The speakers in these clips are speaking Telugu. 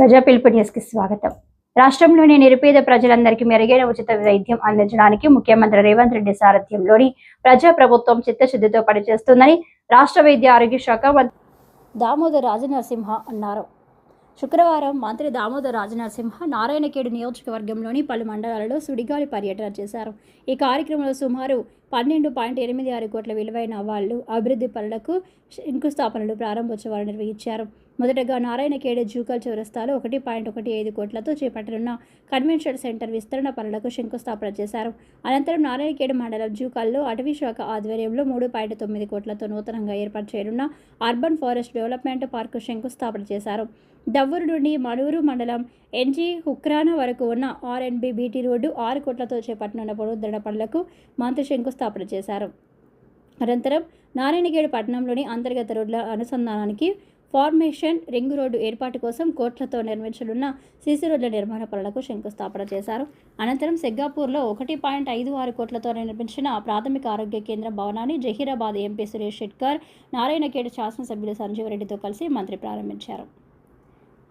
ప్రజా పిలుపు స్వాగతం. రాష్ట్రంలోని నిరుపేద ప్రజలందరికీ మెరుగైన ఉచిత వైద్యం అందించడానికి ముఖ్యమంత్రి రేవంత్ రెడ్డి సారథ్యంలోని ప్రజా ప్రభుత్వం చిత్తశుద్ధితో పనిచేస్తుందని రాష్ట్ర వైద్య ఆరోగ్య శాఖ దామోదర్ రాజనరసింహ అన్నారు. శుక్రవారం మంత్రి దామోదర్ రాజనరసింహ నారాయణఖేడ్ నియోజకవర్గంలోని పలు మండలాలలో సుడిగాలి పర్యటన చేశారు. ఈ కార్యక్రమంలో సుమారు పన్నెండు పాయింట్ ఎనిమిది ఆరు కోట్ల విలువైన వాళ్ళు అభివృద్ధి పనులకు శంకుస్థాపనలు ప్రారంభోత్సవాలు నిర్వహించారు. మొదటగా నారాయణఖేడ్ జూకల్ చౌరస్తాలో ఒకటి పాయింట్ ఒకటి ఐదు కోట్లతో చేపట్టనున్న కన్వెన్షన్ సెంటర్ విస్తరణ పనులకు శంకుస్థాపన చేశారు. అనంతరం నారాయణఖేడ్ మండలం జూకల్లో అటవీ శాఖ ఆధ్వర్యంలో మూడు పాయింట్ తొమ్మిది కోట్లతో నూతనంగా ఏర్పాటు చేయనున్న అర్బన్ ఫారెస్ట్ డెవలప్మెంట్ పార్కు శంకుస్థాపన చేశారు. దవ్వూరు నుండి మనూరు మండలం ఎన్జీ హుక్రానా వరకు ఉన్న ఆర్ఎన్బి బీటీ రోడ్డు ఆరు కోట్లతో చేపట్టనున్న పునరుద్ధరణ పనులకు మంత్రి శంకుస్థాపన చేశారు. అనంతరం నారాయణగేడ్ పట్టణంలోని అంతర్గత రోడ్ల అనుసంధానానికి ఫార్మేషన్ రింగ్ రోడ్డు ఏర్పాటు కోసం కోట్లతో నిర్మించనున్న సీసీ రోడ్ల నిర్మాణ పనులకు శంకుస్థాపన చేశారు. అనంతరం సెగ్గాపూర్లో ఒకటి పాయింట్ ఐదు ఆరు కోట్లతో నిర్మించిన ప్రాథమిక ఆరోగ్య కేంద్ర భవనాన్ని జహీరాబాద్ ఎంపీ సురేష్ షెట్కర్ నారాయణఖేడ్ శాసనసభ్యులు సంజీవరెడ్డితో కలిసి మంత్రి ప్రారంభించారు.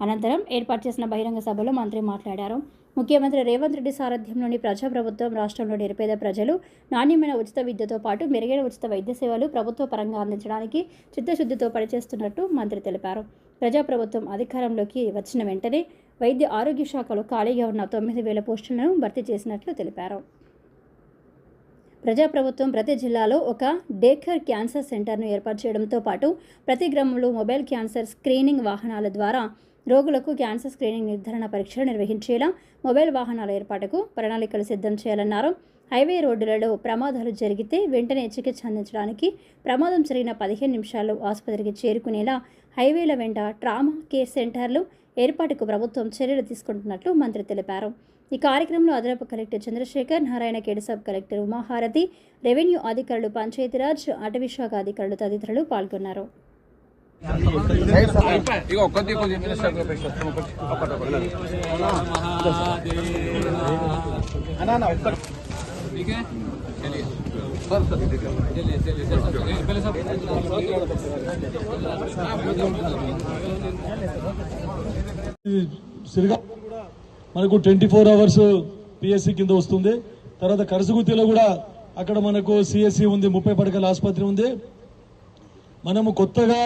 అనంతరం ఏర్పాటు చేసిన బహిరంగ సభలో మంత్రి మాట్లాడారు. ముఖ్యమంత్రి రేవంత్ రెడ్డి సారథ్యంలోని ప్రజాప్రభుత్వం రాష్ట్రంలో నిరుపేద ప్రజలు నాణ్యమైన ఉచిత విద్యతో పాటు మెరుగైన ఉచిత వైద్య సేవలు ప్రభుత్వ పరంగా అందించడానికి చిత్తశుద్ధితో పనిచేస్తున్నట్టు మంత్రి తెలిపారు. ప్రజాప్రభుత్వం అధికారంలోకి వచ్చిన వెంటనే వైద్య ఆరోగ్య శాఖలో ఖాళీగా ఉన్న తొమ్మిది వేల పోస్టులను భర్తీ చేసినట్లు తెలిపారు. ప్రజాప్రభుత్వం ప్రతి జిల్లాలో ఒక డేకర్ క్యాన్సర్ సెంటర్ను ఏర్పాటు చేయడంతో పాటు ప్రతి గ్రామంలో మొబైల్ క్యాన్సర్ స్క్రీనింగ్ వాహనాల ద్వారా రోగులకు క్యాన్సర్ స్క్రీనింగ్ నిర్ధారణ పరీక్షలు నిర్వహించేలా మొబైల్ వాహనాల ఏర్పాటుకు ప్రణాళికలు సిద్ధం చేయాలన్నారు. హైవే రోడ్డులలో ప్రమాదాలు జరిగితే వెంటనే చికిత్స అందించడానికి ప్రమాదం జరిగిన పదిహేను నిమిషాల్లో ఆసుపత్రికి చేరుకునేలా హైవేల వెంట ట్రామా కేర్ సెంటర్లు ఏర్పాటుకు ప్రభుత్వం చర్యలు తీసుకుంటున్నట్లు మంత్రి తెలిపారు. ఈ కార్యక్రమంలో అదనపు collector Chandrashekar Narayankhed sub collector Umaharathi revenue అధికారులు పంచాయతీరాజ్ అటవీ శాఖ అధికారులు తదితరులు పాల్గొన్నారు. కొద్ది మనకు ట్వంటీ ఫోర్ అవర్స్ పిఎస్సి కింద వస్తుంది. తర్వాత కరసగుతిలో కూడా అక్కడ మనకు సిఎస్సి ఉంది ముప్పై పడకల ఆసుపత్రి ఉంది. మనము కొత్తగా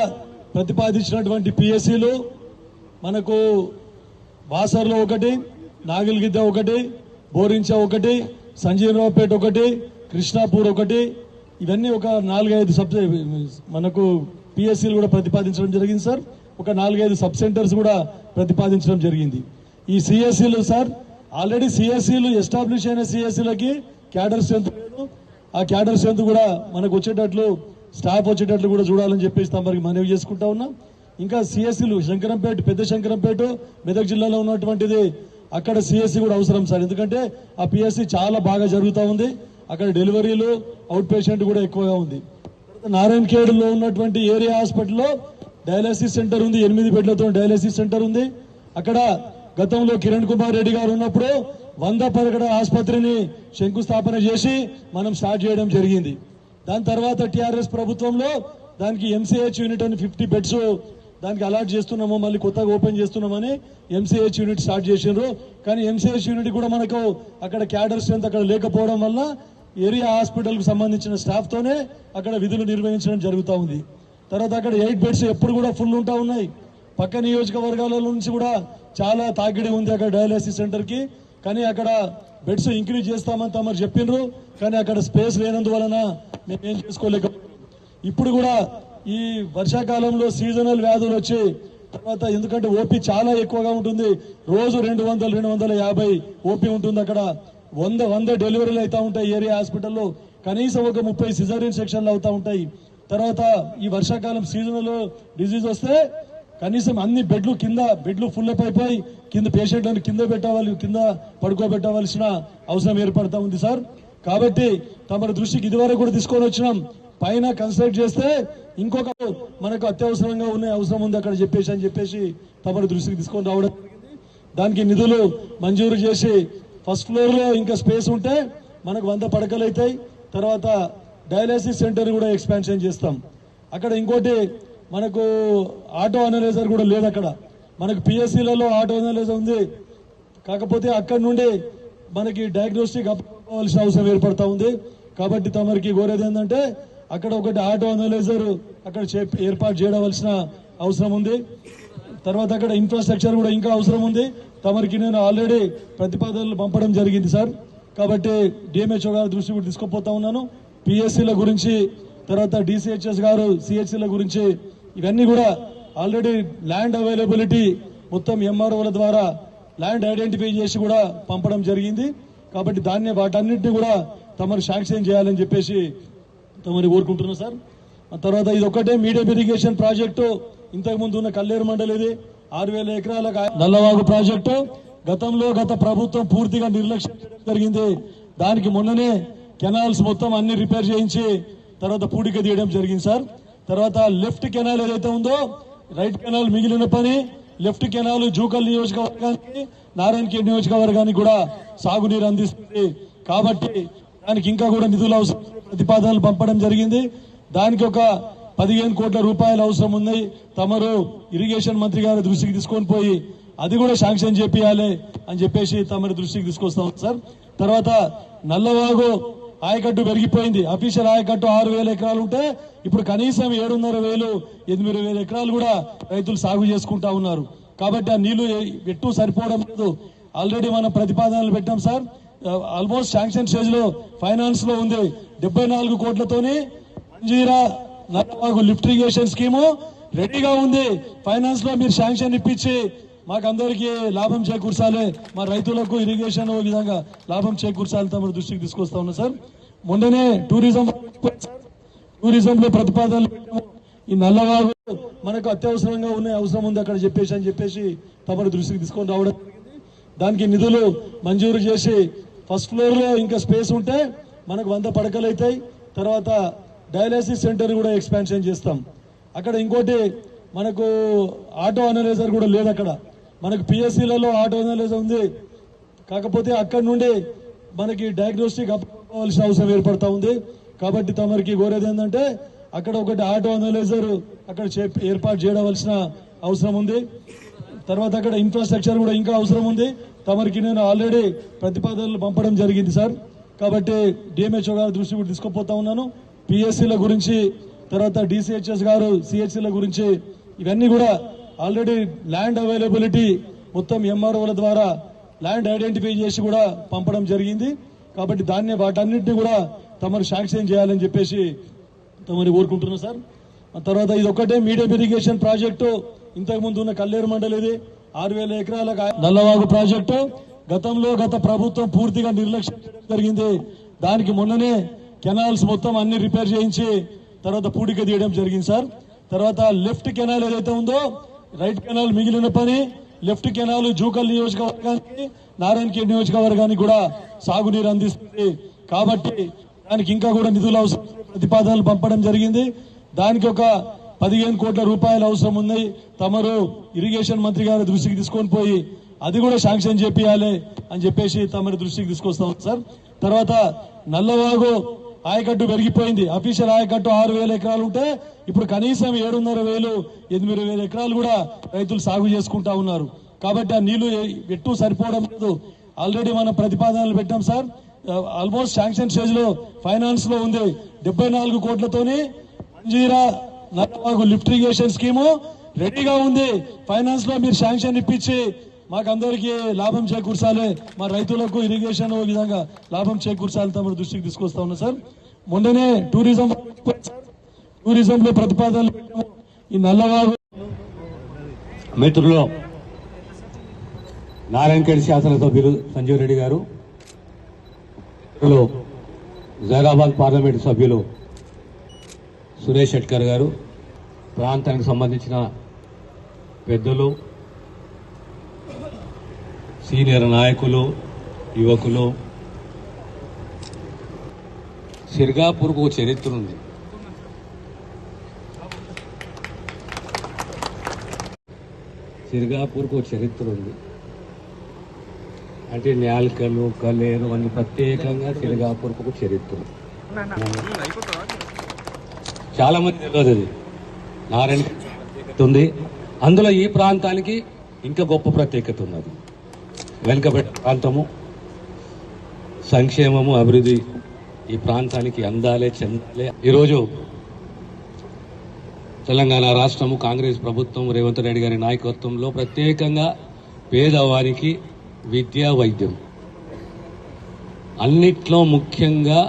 ప్రతిపాదించినటువంటి పిఎస్సిలు మనకు బాసర్లో ఒకటి నాగిల్గిద్ద ఒకటి బోరించ ఒకటి సంజీవరావుపేట ఒకటి కృష్ణాపూర్ ఒకటి ఇవన్నీ ఒక నాలుగైదు సబ్ మనకు పిఎస్సీలు కూడా ప్రతిపాదించడం జరిగింది సార్. ఒక నాలుగైదు సబ్ సెంటర్స్ కూడా ప్రతిపాదించడం జరిగింది. ఈ సిఎస్సీలు సార్ ఆల్రెడీ సిఎస్సీలు ఎస్టాబ్లిష్ అయిన సిఎస్సీలకి క్యాడర్ స్ట్రెంత్ ఆ క్యాడర్ స్ట్రెంత్ కూడా మనకు వచ్చేటట్లు స్టాఫ్ వచ్చేటట్లు కూడా చూడాలని చెప్పేసి తమరికి మనవి చేసుకుంటా ఉన్నాం. ఇంకా సిఎస్సీలు శంకరంపేట పెద్ద శంకరంపేట మెదక్ జిల్లాలో ఉన్నటువంటిది అక్కడ సిఎస్సి కూడా అవసరం సార్. ఎందుకంటే ఆ పిఎస్సి చాలా బాగా జరుగుతూ ఉంది. అక్కడ డెలివరీలు అవుట్ పేషెంట్ కూడా ఎక్కువగా ఉంది. నారాయణ ఖేడ్లో ఉన్నటువంటి ఏరియా హాస్పిటల్లో డయాలసిస్ సెంటర్ ఉంది. ఎనిమిది బెడ్లతో డయాలసిస్ సెంటర్ ఉంది. అక్కడ గతంలో కిరణ్ కుమార్ రెడ్డి గారు ఉన్నప్పుడు వంద పదకొండు ఆసుపత్రిని శంకుస్థాపన చేసి మనం స్టార్ట్ చేయడం జరిగింది. దాని తర్వాత టిఆర్ఎస్ ప్రభుత్వంలో దానికి ఎంసీహెచ్ యూనిట్ అని ఫిఫ్టీ బెడ్స్ దానికి అలాట్ చేస్తున్నాము మళ్ళీ కొత్తగా ఓపెన్ చేస్తున్నామని ఎంసీహెచ్ యూనిట్ స్టార్ట్ చేసిండ్రు. కానీ ఎంసీహెచ్ యూనిట్ కూడా మనకు అక్కడ క్యాడర్ స్ట్రెంత్ అక్కడ లేకపోవడం వల్ల ఏరియా హాస్పిటల్కు సంబంధించిన స్టాఫ్ తోనే అక్కడ విధులు నిర్వహించడం జరుగుతూ ఉంది. తర్వాత అక్కడ ఎయిట్ బెడ్స్ ఎప్పుడు కూడా ఫుల్ ఉంటా ఉన్నాయి. పక్క నియోజకవర్గాల నుంచి కూడా చాలా తాకిడి ఉంది అక్కడ డయాలసిస్ సెంటర్కి కానీ అక్కడ బెడ్స్ ఇంక్రీజ్ చేస్తామని తమరు చెప్పిండ్రు కానీ అక్కడ స్పేస్ లేనందువలన మేము ఏం చేసుకోలేక ఇప్పుడు కూడా ఈ వర్షాకాలంలో సీజనల్ వ్యాధులు వచ్చి తర్వాత ఎందుకంటే ఓపీ చాలా ఎక్కువగా ఉంటుంది. రోజు రెండు వందల రెండు వందల యాభై ఓపీ ఉంటుంది అక్కడ. వంద వంద డెలివరీలు అవుతా ఉంటాయి ఏరియా హాస్పిటల్లో. కనీసం ఒక ముప్పై సిజరీన్ సెక్షన్లు అవుతా ఉంటాయి. తర్వాత ఈ వర్షాకాలం సీజనల్ డిజీజ్ వస్తే కనీసం అన్ని బెడ్లు కింద బెడ్లు ఫుల్ అప్ అయిపోయి కింద పేషెంట్లను కింద పెట్టవాలి కింద పడుకోబెట్టవలసిన అవసరం ఏర్పడతా ఉంది సార్. కాబట్టి తమ దృష్టికి ఇదివరకు కూడా తీసుకొని వచ్చినాం. పైన కన్సల్ట్ చేస్తే ఇంకొక మనకు అత్యవసరంగా ఉన్న అవసరం ఉంది అక్కడ చెప్పేసి అని చెప్పేసి తమ దృష్టికి తీసుకొని రావడం దానికి నిధులు మంజూరు చేసి ఫస్ట్ ఫ్లోర్లో ఇంకా స్పేస్ ఉంటే మనకు వంద పడకలు అవుతాయి. తర్వాత డయాలసిస్ సెంటర్ కూడా ఎక్స్పాన్షన్ చేస్తాం. అక్కడ ఇంకోటి మనకు ఆటో అనలైజర్ కూడా లేదు అక్కడ. మనకు పిఎస్సీలలో ఆటో అనలైజర్ ఉంది. కాకపోతే అక్కడి నుండి మనకి డయాగ్నోస్టిక్ అవ్వాల్సిన అవసరం ఏర్పడతా ఉంది. కాబట్టి తమరికి కోరేది ఏంటంటే అక్కడ ఒకటి ఆటో అనలైజర్ అక్కడ చే- ఏర్పాటు చేయవలసిన అవసరం ఉంది. తర్వాత అక్కడ ఇన్ఫ్రాస్ట్రక్చర్ కూడా ఇంకా అవసరం ఉంది. తమరికి నేను ఆల్రెడీ ప్రతిపాదనలు పంపడం జరిగింది సార్. కాబట్టి డిఎంహెచ్ఓ గారి దృష్టి కూడా తీసుకుపోతా ఉన్నాను. పిఎస్సీల గురించి తర్వాత డిసిహెచ్ఎస్ గారు సిహెచ్సిల గురించి ఇవన్నీ కూడా ఆల్రెడీ ల్యాండ్ అవైలబిలిటీ మొత్తం ఎంఆర్ఓల ద్వారా ల్యాండ్ ఐడెంటిఫై చేసి కూడా పంపడం జరిగింది. కాబట్టి దాన్ని వాటన్నిటిని కూడా తమరు శాంక్షన్ చేయాలని చెప్పేసి తమని కోరుకుంటున్నాం సార్. ఆ తర్వాత ఇది ఒక్కటే మీడియం ఇరిగేషన్ ప్రాజెక్టు ఇంతకు ముందు ఉన్న కల్లేరు మండలి ఇది. ఆరు వేల ఎకరాల నల్లవాగు ప్రాజెక్టు గతంలో గత ప్రభుత్వం పూర్తిగా నిర్లక్ష్యం జరిగింది. దానికి మొన్ననే కెనాల్స్ మొత్తం అన్ని రిపేర్ చేయించి తర్వాత పూడిక తీయడం జరిగింది సార్. తర్వాత లెఫ్ట్ కెనాల్ ఏదైతే ఉందో రైట్ కెనాల్ మిగిలిన పని లెఫ్ట్ కెనాల్ జూకల్ నియోజకవర్గానికి నారాయణఖేడ్ నియోజకవర్గానికి కూడా సాగునీరు అందిస్తుంది. కాబట్టి దానికి ఇంకా కూడా నిధులు అవసరం ప్రతిపాదనలు పంపడం జరిగింది. దానికి ఒక పదిహేను కోట్ల రూపాయలు అవసరం ఉంది. తమరు ఇరిగేషన్ మంత్రి గారి దృష్టికి తీసుకొని పోయి అది కూడా శాంక్షన్ చేపియాలి అని చెప్పేసి తమరి దృష్టికి తీసుకొస్తాం సార్. తర్వాత నల్లవాగు ఆయకట్టు పెరిగిపోయింది. అఫీషియల్ ఆయకట్టు ఆరు వేల ఎకరాలు ఉంటే ఇప్పుడు కనీసం ఏడున్నర వేలు ఎనిమిది వేల ఎకరాలు కూడా రైతులు సాగు చేసుకుంటా ఉన్నారు. కాబట్టి ఆ నీళ్ళు ఎట్టు సరిపోవడం లేదు. ఆల్రెడీ మనం ప్రతిపాదనలు పెట్టాం సార్. ఆల్మోస్ట్ శాంక్షన్ స్టేజ్లో ఫైనాన్స్లో ఉంది. డెబ్బై నాలుగు కోట్లతోని Manjeera Nallabagu lift irrigation scheme రెడీగా ఉంది. ఫైనాన్స్లో మీరు శాంక్షన్ ఇప్పించి మాకందరికి లాభం చేకూర్చాలి. మా రైతులకు ఇరిగేషన్ ఓ విధంగా లాభం చేకూర్చాలి తమ దృష్టికి తీసుకొస్తా ఉన్నా సార్. మొన్ననే టూరిజం టూరిజం లో ప్రతిపాదనలు ఈ నల్లవాగు మనకు అత్యవసరంగా ఉన్న అవసరం ఉంది అక్కడ చెప్పేసి అని చెప్పేసి తమ దృష్టికి తీసుకొని రావడం దానికి నిధులు మంజూరు చేసి ఫస్ట్ ఫ్లోర్లో ఇంకా స్పేస్ ఉంటే మనకు వంద పడకలు అవుతాయి. తర్వాత డయాలసిస్ సెంటర్ కూడా ఎక్స్పాన్షన్ చేస్తాం. అక్కడ ఇంకోటి మనకు ఆటో అనలైజర్ కూడా లేదు అక్కడ. మనకు పిఎస్సీలలో ఆటో అనలైజర్ ఉంది. కాకపోతే అక్కడి నుండి మనకి డయాగ్నోస్టిక్ అవ్వాల్సిన అవసరం ఏర్పడతా ఉంది. కాబట్టి తమరికి కోరేది ఏంటంటే అక్కడ ఒకటి ఆటో అనలైజర్ అక్కడ ఏర్పాటు చేయవలసిన అవసరం ఉంది. తర్వాత అక్కడ ఇన్ఫ్రాస్ట్రక్చర్ కూడా ఇంకా అవసరం ఉంది. తమరికి నేను ఆల్రెడీ ప్రతిపాదనలు పంపడం జరిగింది సార్ కాబట్టి డిఎంహెచ్ఓ గారి దృష్టి కూడా తీసుకుపోతా ఉన్నాను. పిఎస్సీల గురించి తర్వాత డిసిహెచ్ఎస్ గారు సిహెచ్సిల గురించి ఇవన్నీ కూడా ఆల్రెడీ ల్యాండ్ అవైలబిలిటీ మొత్తం ఎంఆర్ఓల ద్వారా ల్యాండ్ ఐడెంటిఫై చేసి కూడా పంపడం జరిగింది. కాబట్టి దాన్ని వాటన్నిటిని కూడా తమరు శాంక్షన్ చేయాలని చెప్పేసి తమని కోరుకుంటున్నాం సార్. ఆ తర్వాత ఇది ఒకటే మీడియం ఇరిగేషన్ ప్రాజెక్టు. ఇంతకుముందు ఉన్న కల్లేరు మండలి ఇది. ఆరు వేల ఎకరాల నల్లవాగు ప్రాజెక్టు. గతంలో గత ప్రభుత్వం పూర్తిగా నిర్లక్ష్యం చేయడం జరిగింది. దానికి మొన్ననే కెనాల్స్ మొత్తం అన్ని రిపేర్ చేయించి తర్వాత పూడిక తీయడం జరిగింది సార్. తర్వాత లెఫ్ట్ కెనాల్ ఏదైతే ఉందో రైట్ కెనాల్ మిగిలిన పని లెఫ్ట్ కెనాల్ జూకల్ నియోజకవర్గానికి నారాయణఖేడ్ నియోజకవర్గానికి కూడా సాగునీరు అందిస్తుంది. కాబట్టి దానికి ఇంకా కూడా నిధులు అవసరం ప్రతిపాదనలు పంపడం జరిగింది. దానికి ఒక పదిహేను కోట్ల రూపాయలు అవసరం ఉంది. తమరు ఇరిగేషన్ మంత్రి గారి దృష్టికి తీసుకొని పోయి అది కూడా శాంక్షన్ చేపియాలి అని చెప్పేసి తమరి దృష్టికి తీసుకొస్తాం సార్. తర్వాత నల్లవాగు ఆయకట్టు పెరిగిపోయింది. అఫీషియల్ ఆయకట్టు ఆరు వేల ఎకరాలు ఉంటే ఇప్పుడు కనీసం ఏడున్నర వేలు ఎనిమిది వేల ఎకరాలు కూడా రైతులు సాగు చేసుకుంటా ఉన్నారు. కాబట్టి ఆ నీళ్ళు ఎట్టు సరిపోవడం లేదు. ఆల్రెడీ మనం ప్రతిపాదనలు పెట్టాం సార్. ఆల్మోస్ట్ శాంక్షన్ స్టేజ్లో ఫైనాన్స్లో ఉంది డెబ్బై నాలుగు కోట్లతోని Manjeera Nallavagu lift irrigation scheme రెడీగా ఉంది. ఫైనాన్స్లో మీరు శాంక్షన్ ఇప్పించి మాకందరికి లాభం చేకూర్చాలి. మా రైతులకు ఇరిగేషన్ ఓ విధంగా లాభం చేకూర్చాలి తమ దృష్టికి తీసుకొస్తా ఉన్నా సార్. మొన్ననే టూరిజం టూరిజం లో ప్రతిపాదనలు పెట్టాము. ఈ నల్లవాగు మిత్రులు నారాయణఖేడ్ శాసనసభ్యులు సంజీవ్ రెడ్డి గారు మిత్రులు జైరాబాద్ పార్లమెంట్ సభ్యులు సురేష్ షెట్కర్ గారు ప్రాంతానికి సంబంధించిన పెద్దలు సీనియర్ నాయకులు యువకులు. సిర్గాపూర్కు ఒక చరిత్ర ఉంది. సిర్గాపూర్కు ఒక చరిత్ర ఉంది. అంటే న్యాల్కలు కలేరు అని ప్రత్యేకంగా సిర్గాపూర్కు ఒక చరిత్ర చాలా మంది తెలియదు అది. నారాయణ ప్రత్యేకత ఉంది. అందులో ఈ ప్రాంతానికి ఇంకా గొప్ప ప్రత్యేకత ఉన్నది. వెనుకబెట్ట ప్రాంతము. సంక్షేమము అభివృద్ధి ఈ ప్రాంతానికి అందాలే చెందాలే. ఈరోజు తెలంగాణ రాష్ట్రము కాంగ్రెస్ ప్రభుత్వం రేవంత్ రెడ్డి గారి నాయకత్వంలో ప్రత్యేకంగా పేదవారికి విద్య వైద్యం. అన్నిట్లో ముఖ్యంగా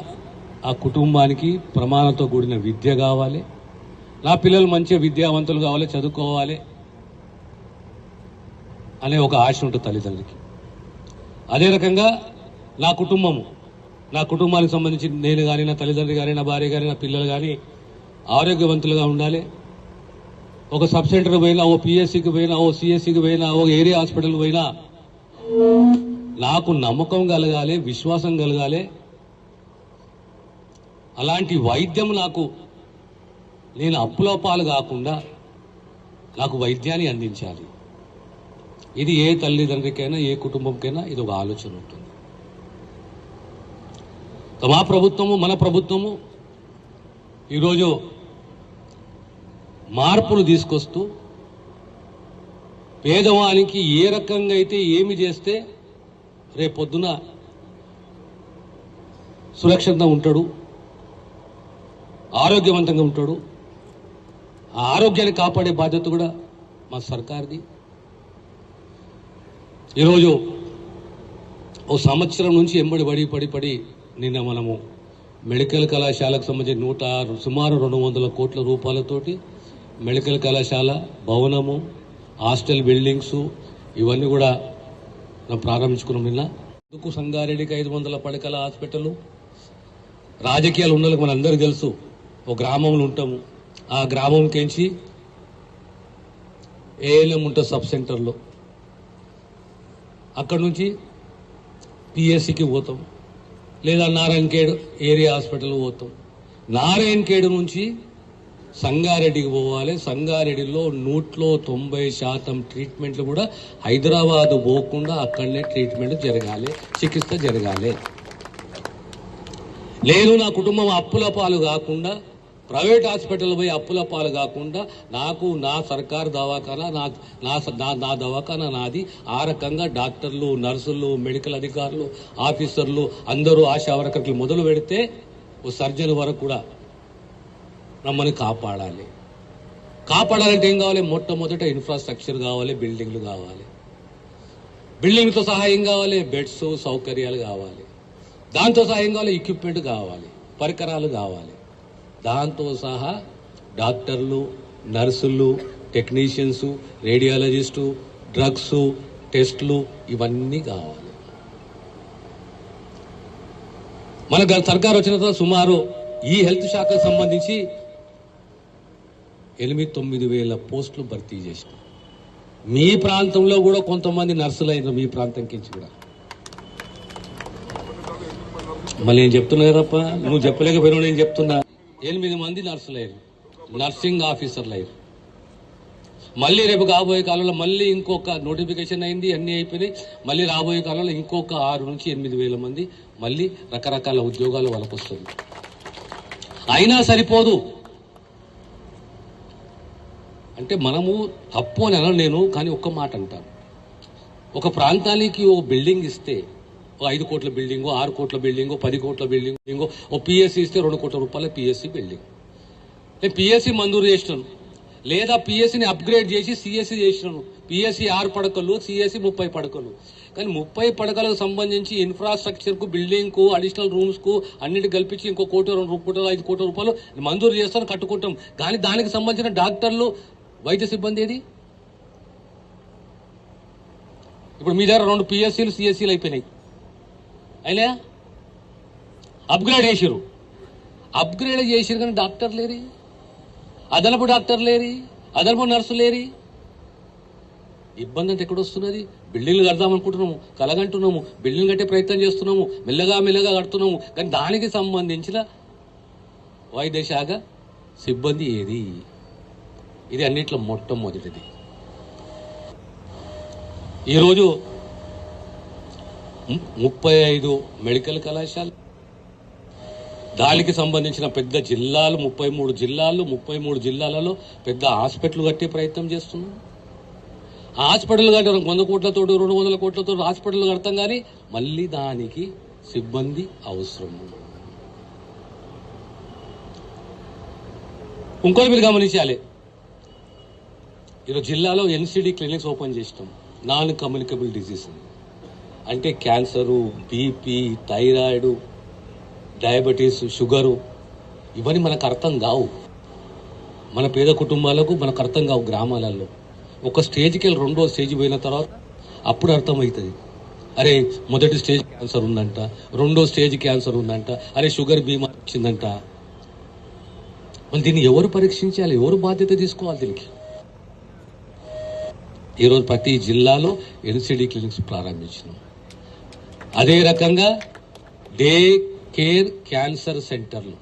ఆ కుటుంబానికి ప్రమాణంతో కూడిన విద్య కావాలి. నా పిల్లలు మంచి విద్యావంతులు కావాలి చదువుకోవాలి అనే ఒక ఆశ ఉంటుంది తల్లిదండ్రులకి. అదే రకంగా నా కుటుంబము. నా కుటుంబానికి సంబంధించి నేను కానీ నా తల్లిదండ్రులు కానీ నా భార్య కానీ నా పిల్లలు కానీ ఆరోగ్యవంతులుగా ఉండాలి. ఒక సబ్ సెంటర్ పోయినా ఓ పిఎస్సికి పోయినా ఓ సిఎస్సికి పోయినా ఓ ఏరియా హాస్పిటల్కి పోయినా నాకు నమ్మకం కలగాలి విశ్వాసం కలగాలి. అలాంటి వైద్యం నాకు నేను అప్పులోపాలు కాకుండా నాకు వైద్యాన్ని అందించాలి. ఇది ఏ తల్లిదండ్రికైనా ఏ కుటుంబంకైనా ఇది ఒక ఆలోచన ఉంటుంది. మా ప్రభుత్వము మన ప్రభుత్వము ఈరోజు మార్పులు తీసుకొస్తూ పేదవానికి ఏ రకంగా అయితే ఏమి చేస్తే రేపొద్దున సురక్షితంగా ఉంటాడు ఆరోగ్యవంతంగా ఉంటాడు ఆ ఆరోగ్యాన్ని కాపాడే బాధ్యత కూడా మా సర్కార్ది. ఈరోజు ఓ సంవత్సరం నుంచి ఎంబడి పడి పడి పడి నిన్న మనము మెడికల్ కళాశాలకు సంబంధించి నూట సుమారు రెండు వందల కోట్ల రూపాయలతోటి మెడికల్ కళాశాల భవనము హాస్టల్ బిల్డింగ్స్ ఇవన్నీ కూడా మనం ప్రారంభించుకున్నాం నిన్న. ఎందుకు సంగారెడ్డికి ఐదు వందల పడకల హాస్పిటల్. రాజకీయాలు ఉన్న వాళ్ళకి మనందరికీ తెలుసు. ఒక గ్రామంలో ఉంటాము. ఆ గ్రామంకించి ఏఎల్ఎం ఉంటుంది సబ్ సెంటర్లో. అక్కడ నుంచి పిఎస్సికి పోతాం. లేదా నారాయణఖేడ్ ఏరియా హాస్పిటల్ పోతాం. నారాయణఖేడ్ నుంచి సంగారెడ్డికి పోవాలి. సంగారెడ్డిలో నూట్లో తొంభై శాతం ట్రీట్మెంట్లు కూడా హైదరాబాద్ పోకుండా అక్కడనే ట్రీట్మెంట్ జరగాలి. చికిత్స జరగాలి. నేను నా కుటుంబం అప్పుల పాలు కాకుండా ప్రైవేట్ హాస్పిటల్ పోయి అప్పుల పాలు కాకుండా నాకు నా సర్కారు దవాఖానా నా నా నా నా దవాఖానా నాది. ఆ రకంగా డాక్టర్లు నర్సులు మెడికల్ అధికారులు ఆఫీసర్లు అందరూ ఆశా వర్కర్లు మొదలు పెడితే ఓ సర్జన్ వరకు కూడా మమ్మల్ని కాపాడాలి. కాపాడాలంటే ఏం కావాలి? మొట్టమొదట ఇన్ఫ్రాస్ట్రక్చర్ కావాలి బిల్డింగ్లు కావాలి. బిల్డింగ్తో సహాయం కావాలి? బెడ్స్ సౌకర్యాలు కావాలి. దాంతో సహాయం కావాలి? ఎక్విప్మెంట్ కావాలి. పరికరాలు కావాలి. దాంతో సహా డాక్టర్లు నర్సులు టెక్నీషియన్స్ రేడియాలజిస్టు డ్రగ్స్ టెస్ట్లు ఇవన్నీ కావాలి. మన సర్కారు వచ్చిన తర్వాత సుమారు ఈ హెల్త్ శాఖకు సంబంధించి ఎనిమిది తొమ్మిది వేల పోస్టులు భర్తీ చేసినాం. మీ ప్రాంతంలో కూడా కొంతమంది నర్సులు అయినారు మీ ప్రాంతం కించి కూడా. మళ్ళీ నేను చెప్తున్నా కదప్ప నువ్వు చెప్పలేకపోయినా నేను చెప్తున్నా. ఎనిమిది మంది నర్సులు అయ్యారు. నర్సింగ్ ఆఫీసర్లు అయ్యారు. మళ్ళీ రేపు కాబోయే కాలంలో మళ్ళీ ఇంకొక నోటిఫికేషన్ అయింది అన్నీ అయిపోయినాయి. మళ్ళీ రాబోయే కాలంలో ఇంకొక ఆరు నుంచి ఎనిమిది వేల మంది మళ్ళీ రకరకాల ఉద్యోగాలు వాళ్ళకు వస్తుంది. అయినా సరిపోదు. అంటే మనము తప్పు అని నేను కానీ ఒక్క మాట అంటాను. ఒక ప్రాంతానికి ఓ బిల్డింగ్ ఇస్తే ఐదు కోట్ల బిల్డింగ్ ఆరు కోట్ల బిల్డింగ్ పది కోట్ల బిల్డింగ్ ఓ పిఎస్సి ఇస్తే రెండు కోట్ల రూపాయల పిఎస్సి బిల్డింగ్. నేను పిఎస్సి మంజూరు చేసినాను. లేదా పిఎస్సిని అప్గ్రేడ్ చేసి సిఎస్సి చేసినాను. పిఎస్సి ఆరు పడకలు సిఎస్సి ముప్పై పడకలు. కానీ ముప్పై పడకలకు సంబంధించి ఇన్ఫ్రాస్ట్రక్చర్కు బిల్డింగ్కు అడిషనల్ రూమ్స్కు అన్నిటి కల్పించి ఇంకో కోటి రెండు కోట్ల ఐదు కోట్ల రూపాయలు మంజూరు చేస్తాను కట్టుకుంటాం. కానీ దానికి సంబంధించిన డాక్టర్లు వైద్య సిబ్బంది ఏది? ఇప్పుడు మీ దగ్గర రెండు పిఎస్సీలు సిఎస్సీలు అయిపోయినాయి. అయినా అప్గ్రేడ్ చేసిరు అప్గ్రేడ్ చేసిరు కానీ డాక్టర్ లేరి అదనపు డాక్టర్ లేరి అదనపు నర్సు లేరి. ఇబ్బంది అంటే ఎక్కడ వస్తున్నది బిల్డింగ్లు కడదాం అనుకుంటున్నాము కలగంటున్నాము బిల్డింగ్ కట్టే ప్రయత్నం చేస్తున్నాము మెల్లగా మెల్లగా కడుతున్నాము. కానీ దానికి సంబంధించిన వైద్య శాఖ సిబ్బంది ఏది? ఇది అన్నిట్లో మొట్టమొదటిది. ఈరోజు ముప్పై ఐదు మెడికల్ కళాశాల. దానికి సంబంధించిన పెద్ద జిల్లాలు ముప్పై మూడు జిల్లాలు ముప్పై మూడు జిల్లాలలో పెద్ద హాస్పిటల్ కట్టే ప్రయత్నం చేస్తున్నాం. హాస్పిటల్ కట్టడం వంద కోట్లతో రెండు వందల కోట్లతో హాస్పిటల్ కడతాం కానీ మళ్ళీ దానికి సిబ్బంది అవసరం ఇంకోటి మీరు గమనించాలి. ఈరోజు జిల్లాలో ఎన్సీడీ క్లినిక్స్ ఓపెన్ చేసినాం. నాన్ కమ్యూనికబుల్ డిసీజ్ అంటే cancer BP thyroid diabetes sugar ఇవన్నీ మనకు అర్థం కావు. మన పేద కుటుంబాలకు మనకు అర్థం కావు గ్రామాలలో. ఒక స్టేజ్కి వెళ్ళి రెండో స్టేజ్ పోయిన తర్వాత అప్పుడు అర్థమవుతుంది. అరే మొదటి స్టేజ్ క్యాన్సర్ ఉందంట రెండో స్టేజ్ క్యాన్సర్ ఉందంట అరే షుగర్ బీమా వచ్చిందంట. మరి దీన్ని ఎవరు పరీక్షించాలి? ఎవరు బాధ్యత తీసుకోవాలి దీనికి? ఈరోజు ప్రతి జిల్లాలో ఎన్సిడి క్లినిక్స్ ప్రారంభించినాం. అదే రకంగా డే కేర్ క్యాన్సర్ సెంటర్లు.